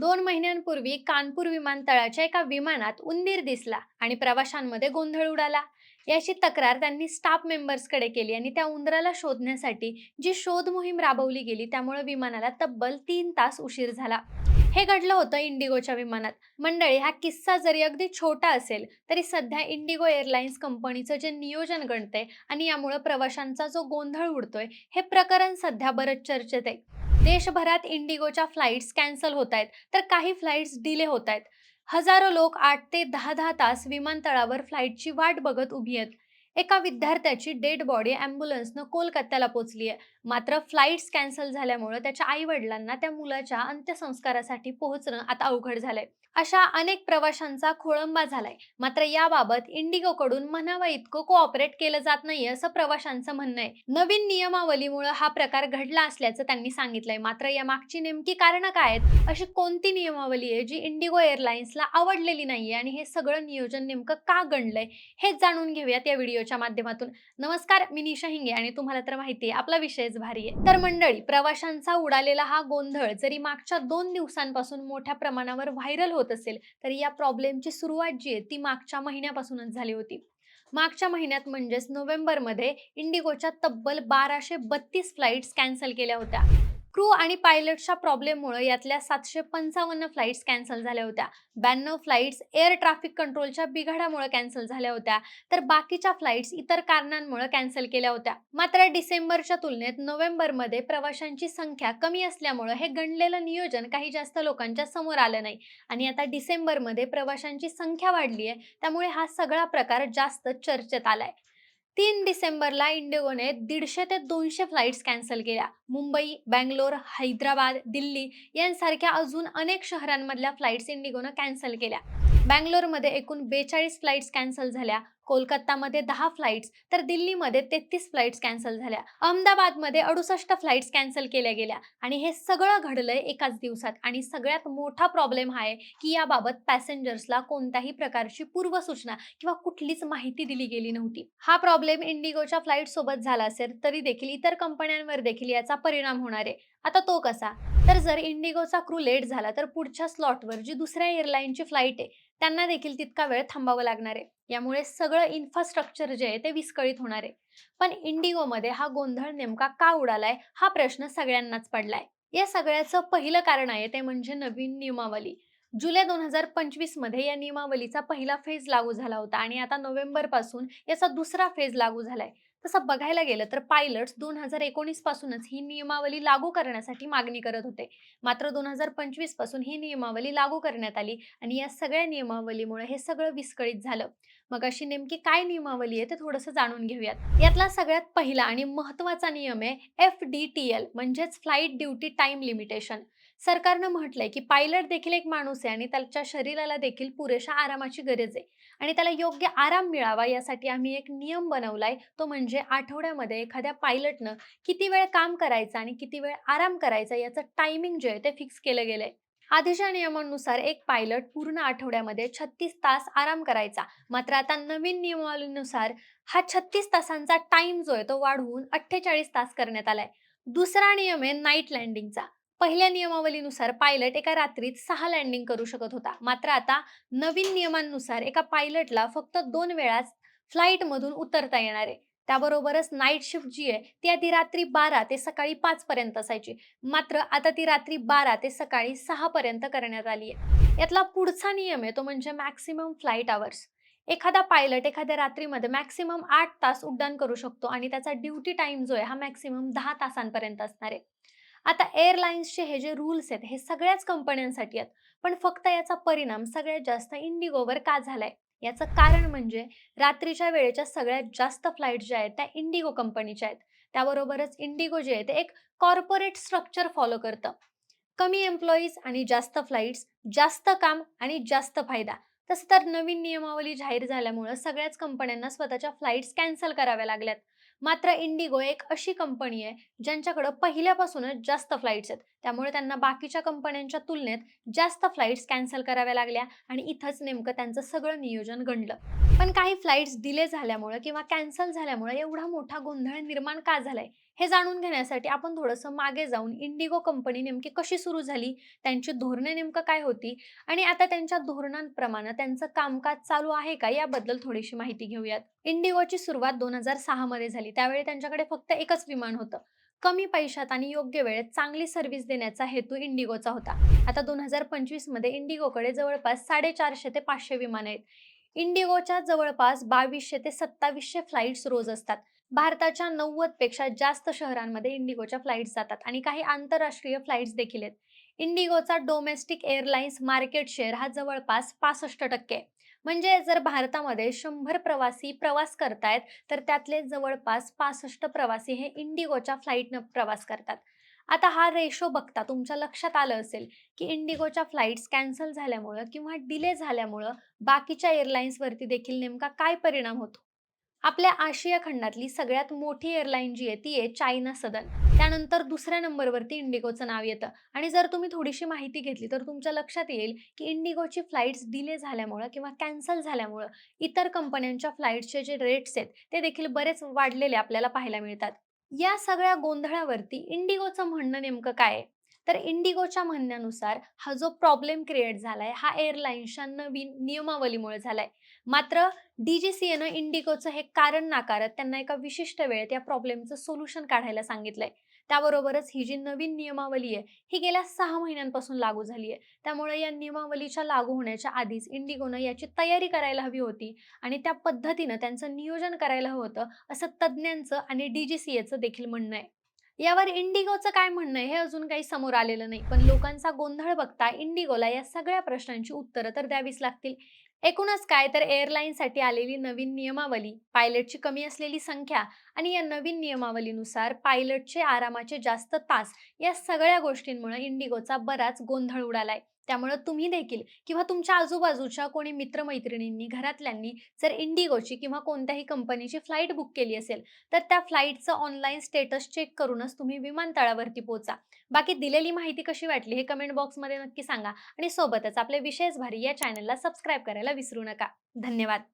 दोन महिन्यांपूर्वी कानपूर विमानतळाच्या एका विमानात उंदीर दिसला आणि प्रवाशांमध्ये गोंधळ उडाला. याची तक्रार त्यांनी स्टाफ मेंबर्सकडे केली आणि त्या उंदराला शोधण्यासाठी जी शोध मोहीम राबवली गेली त्यामुळे विमानाला तब्बल तीन तास उशीर झाला. हे घडलं होतं इंडिगोच्या विमानात. मंडळी हा किस्सा जरी अगदी छोटा असेल तरी सध्या इंडिगो एअरलाइन्स कंपनीचं जे नियोजन गणतंय आणि यामुळे प्रवाशांचा जो गोंधळ उडतोय हे प्रकरण सध्या बरंच चर्चेत आहे. देशभरात इंडिगोच्या फ्लाईट्स कॅन्सल होत आहेत तर काही फ्लाईट्स डिले होत आहेत हजारो लोक आठ ते दहा दहा तास विमानतळावर फ्लाईटची वाट बघत उभी आहेत. एका विद्यार्थ्याची डेड बॉडी अँब्युलन्सनं कोलकात्याला पोचली आहे. मात्र फ्लाईट्स कॅन्सल झाल्यामुळे त्याच्या आई वडिलांना त्या मुलाच्या अंत्यसंस्कारासाठी पोहोचणं आता अवघड झालंय. अशा अनेक प्रवाशांचा खोळंबा झालाय. मात्र याबाबत इंडिगोकडून म्हणावं इतकं कोऑपरेट केलं जात नाही असं प्रवाशांचं म्हणणं आहे. नवीन नियमावलीमुळे हा प्रकार घडला असल्याचं त्यांनी सांगितलंय. मात्र या मागची नेमकी कारणं काय आहेत? अशी कोणती नियमावली आहे जी इंडिगो एअरलाइन्सला आवडलेली नाहीये? आणि हे सगळं नियोजन नेमकं का गणलंय हेच जाणून घेऊयात या व्हिडिओच्या माध्यमातून. नमस्कार मी निशा हिंगे आणि तुम्हाला तर माहिती आहे आपला विषयच भारी आहे. तर मंडळी प्रवाशांचा उडालेला हा गोंधळ जरी मागच्या दोन दिवसांपासून मोठ्या प्रमाणावर व्हायरल होत असेल तरी या प्रॉब्लेमची सुरुवात जी आहे ती मागच्या महिन्यापासूनच झाली होती. मागच्या महिन्यात म्हणजेच नोव्हेंबरमध्ये इंडिगोच्या तब्बल बाराशे बत्तीस फ्लाईट्स कॅन्सल केल्या होत्या. क्रू आणि पायलटच्या प्रॉब्लेममुळे यातल्या सातशे पंचावन्न फ्लाईट्स कॅन्सल झाल्या होत्या. ब्याण्णव फ्लाईट्स एअर ट्रॅफिक कंट्रोलच्या बिघाडामुळे कॅन्सल झाल्या होत्या. तर बाकीच्या फ्लाईट्स इतर कारणांमुळे कॅन्सल केल्या होत्या. मात्र डिसेंबरच्या तुलनेत नोव्हेंबरमध्ये प्रवाशांची संख्या कमी असल्यामुळे हे गणलेलं नियोजन काही जास्त लोकांच्या समोर आलं नाही. आणि आता डिसेंबरमध्ये प्रवाशांची संख्या वाढली आहे त्यामुळे हा सगळा प्रकार जास्त चर्चेत आलाय. तीन डिसेंबरला इंडिगोने दीडशे ते दोनशे फ्लाईट्स कॅन्सल केल्या. मुंबई बँगलोर हैदराबाद दिल्ली यांसारख्या अजून अनेक शहरांमधल्या फ्लाईट्स इंडिगोनं कॅन्सल केल्या. बँगलोरमध्ये एकूण बेचाळीस फ्लाईट्स कॅन्सल झाल्या. कोलकातामध्ये दहा फ्लाईट्स तर दिल्लीमध्ये तेहतीस फ्लाईट्स कॅन्सल झाल्या. अहमदाबादमध्ये अडुसष्ट फ्लाईट्स कॅन्सल केल्या गेल्या. आणि हे सगळं घडलंय एकाच दिवसात. आणि सगळ्यात मोठा प्रॉब्लेम हा आहे की याबाबत पॅसेंजर्सला कोणत्याही प्रकारची पूर्वसूचना किंवा कुठलीच माहिती दिली गेली नव्हती. हा प्रॉब्लेम इंडिगोच्या फ्लाईट सोबत झाला असेल तरी देखील इतर कंपन्यांवर देखील याचा परिणाम होणार आहे. आता तो कसा? तर जर इंडिगोचा क्रू लेट झाला तर पुढच्या स्लॉटवर जी दुसऱ्या एअरलाईनची फ्लाईट आहे त्यांना देखील तितका वेळ थांबावं लागणार आहे. यामुळे सगळं इन्फ्रास्ट्रक्चर जे आहे ते विस्कळीत होणार आहे. पण इंडिगोमध्ये हा गोंधळ नेमका का उडालाय हा प्रश्न सगळ्यांनाच पडलाय. या सगळ्याचं पहिलं कारण आहे ते म्हणजे नवीन नियमावली. जुलै दोन हजार पंचवीसमध्ये या नियमावलीचा पहिला फेज लागू झाला होता आणि आता नोव्हेंबरपासून याचा दुसरा फेज लागू झालाय. तसं बघायला गेलं तर पायलट्स दोन हजार एकोणीस पासूनच ही नियमावली लागू करण्यासाठी मागणी करत होते. मात्र दोन हजार पंचवीसपासून ही नियमावली लागू करण्यात आली आणि या सगळ्या नियमावलीमुळे हे सगळं विस्कळीत झालं. मग अशी नेमकी काय नियमावली आहे ते थोडंसं जाणून घेऊयात. यातला सगळ्यात पहिला आणि महत्त्वाचा नियम आहे एफ डी टी एल म्हणजेच फ्लाईट ड्युटी टाइम लिमिटेशन. सरकारनं म्हटलंय की पायलट देखील एक माणूस आहे आणि त्याच्या शरीराला देखील पुरेशा आरामाची गरज आहे. आणि त्याला योग्य आराम मिळावा यासाठी आम्ही एक नियम बनवलाय तो म्हणजे म्हणजे आठवड्यामध्ये एखाद्या पायलटनं किती वेळ काम करायचं आणि किती वेळ आराम करायचा याचं टायमिंग जे आहे ते फिक्स केलं गेलंय. आधीच्या नियमानुसार एक पायलट पूर्ण आठवड्यामध्ये छत्तीस तास आराम करायचा. मात्र आता नवीन नियमावलीनुसार हा छत्तीस तासांचा टाइम जो आहे तो वाढवून अठ्ठेचाळीस तास करण्यात आलाय. दुसरा नियम आहे नाईट लँडिंगचा. पहिल्या नियमावलीनुसार पायलट एका रात्रीत सहा लँडिंग करू शकत होता. मात्र आता नवीन नियमांनुसार एका पायलटला फक्त दोन वेळाच फ्लाईटमधून उतरता येणार आहे. त्याबरोबरच नाईट शिफ्ट जी आहे ती आधी रात्री बारा ते सकाळी पाच पर्यंत असायची. मात्र आता ती रात्री बारा ते सकाळी सहा पर्यंत करण्यात आली आहे. यातला पुढचा नियम आहे तो म्हणजे मॅक्सिमम फ्लाईट आवर्स एखादा पायलट एखाद्या रात्रीमध्ये मॅक्सिमम आठ तास उड्डाण करू शकतो आणि त्याचा ड्युटी टाइम जो आहे हा मॅक्सिमम दहा तासांपर्यंत असणार आहे. आता एअरलाइन्सचे हे जे रूल्स आहेत हे सगळ्याच कंपन्यांसाठी आहेत. पण फक्त याचा परिणाम सगळ्यात जास्त इंडिगोवर का झालाय? याचं कारण म्हणजे रात्रीच्या वेळेच्या सगळ्यात जास्त फ्लाईट ज्या आहेत त्या इंडिगो कंपनीच्या आहेत. त्याबरोबरच इंडिगो जे आहे ते एक कॉर्पोरेट स्ट्रक्चर फॉलो करतं. कमी एम्प्लॉईज आणि जास्त फ्लाईट्स जास्त काम आणि जास्त फायदा. तसं तर नवीन नियमावली जाहीर झाल्यामुळं सगळ्याच कंपन्यांना स्वतःच्या फ्लाईट्स कॅन्सल कराव्या लागल्यात. मात्र इंडिगो एक अशी कंपनी आहे ज्यांच्याकडं पहिल्यापासूनच जास्त फ्लाईट्स आहेत. त्यामुळे त्यांना बाकीच्या कंपन्यांच्या तुलनेत जास्त फ्लाईट्स कॅन्सल कराव्या लागल्या आणि इथंच नेमकं त्यांचं सगळं नियोजन घडलं. पण काही फ्लाईट्स डिले झाल्यामुळे किंवा कॅन्सल झाल्यामुळे एवढा मोठा गोंधळ निर्माण का झालाय? हे जाणून घेण्यासाठी आपण थोडंसं मागे जाऊन इंडिगो कंपनी नेमकी कशी सुरू झाली, त्यांची धोरणे नेमकं काय होती आणि आता त्यांच्या धोरणांप्रमाणे त्यांचं कामकाज चालू आहे का याबद्दल थोडीशी माहिती घेऊयात. इंडिगोची सुरुवात 2006 मध्ये झाली. त्यावेळी त्यांच्याकडे फक्त एकच विमान होतं. कमी पैशात आणि योग्य वेळेत चांगली सर्व्हिस देण्याचा हेतू इंडिगोचा होता. आता 2025 मध्ये इंडिगोकडे जवळपास 450 ते पाचशे विमान आहेत. इंडिगोच्या जवळपास बावीसशे ते 2700 फ्लाइट्स रोज असतात. भारताच्या 90 पेक्षा जास्त शहरांमध्ये इंडिगोच्या फ्लाईट्स जातात आणि काही आंतरराष्ट्रीय फ्लाइट्स देखील आहेत. इंडिगोचा डोमेस्टिक एअरलाइन्स मार्केट शेअर हा जवळपास 65% आहे. म्हणजे जर भारतामध्ये शंभर प्रवासी प्रवास करतायत, तर त्यातले जवळपास 65 प्रवासी हे इंडिगोच्या फ्लाईटनं प्रवास करतात. आता हा रेशो बघता तुमच्या लक्षात आलं असेल, की इंडिगोच्या फ्लाइट्स कॅन्सल झाल्यामुळं किंवा डिले झाल्यामुळं बाकीच्या एअरलाइन्सवरती देखील नेमका काय परिणाम होतो? आपल्या आशिया खंडातली सगळ्यात मोठी एअरलाईन जी आहे ती आहे चायना सदन त्यानंतर दुसऱ्या नंबरवरती इंडिगोचं नाव येतं आणि जर तुम्ही थोडीशी माहिती घेतली तर तुमच्या लक्षात येईल, की इंडिगोची फ्लाइट्स डिले झाल्यामुळं किंवा कॅन्सल झाल्यामुळं इतर कंपन्यांच्या फ्लाईट्सचे जे रेट्स आहेत ते देखील बरेच वाढलेले आपल्याला पाहायला मिळतात. या सगळ्या गोंधळावरती इंडिगोचं म्हणणं नेमकं काय आहे? तर इंडिगोच्या म्हणण्यानुसार हा जो प्रॉब्लेम क्रिएट झालाय हा एअरलाईन्सच्या नवीन नियमावलीमुळे झालाय. मात्र डीजीसीएनं इंडिगोचं हे कारण नाकारत त्यांना एका विशिष्ट वेळेत या प्रॉब्लेमचं सोल्युशन काढायला सांगितलंय. त्याबरोबरच ही जी नवीन नियमावली आहे, ही गेल्या सहा महिन्यांपासून लागू झाली आहे. त्यामुळे या नियमावलीच्या लागू होण्याच्या आधीच इंडिगोनं याची तयारी करायला हवी होती आणि त्या पद्धतीनं त्यांचं नियोजन करायला हवं होतं, असं तज्ज्ञांचं आणि डीजीसीएचं देखील म्हणणं आहे. यावर इंडिगोचं काय म्हणणं आहे हे अजून काही समोर आलेलं नाही. पण लोकांचा गोंधळ बघता इंडिगोला या सगळ्या प्रश्नांची उत्तरं तर द्यावीच लागतील. एकूणच काय तर एअरलाईनसाठी आलेली नवीन नियमावली, पायलटची कमी असलेली संख्या आणि या नवीन नियमावलीनुसार पायलटचे आरामाचे जास्त तास या सगळ्या गोष्टींमुळे इंडिगोचा बराच गोंधळ उडालाय. त्यामुळं तुम्ही देखील किंवा तुमच्या आजूबाजूच्या कोणी मित्रमैत्रिणींनी घरातल्यांनी जर इंडिगोची किंवा कोणत्याही कंपनीची फ्लाईट बुक केली असेल, तर त्या फ्लाईटचं ऑनलाईन स्टेटस चेक करूनच तुम्ही विमानतळावरती पोहोचा. बाकी दिलेली माहिती कशी वाटली हे कमेंट बॉक्समध्ये नक्की सांगा आणि सोबतच आपले विशेष भारी या चॅनलला सबस्क्राईब करायला विसरू नका. धन्यवाद.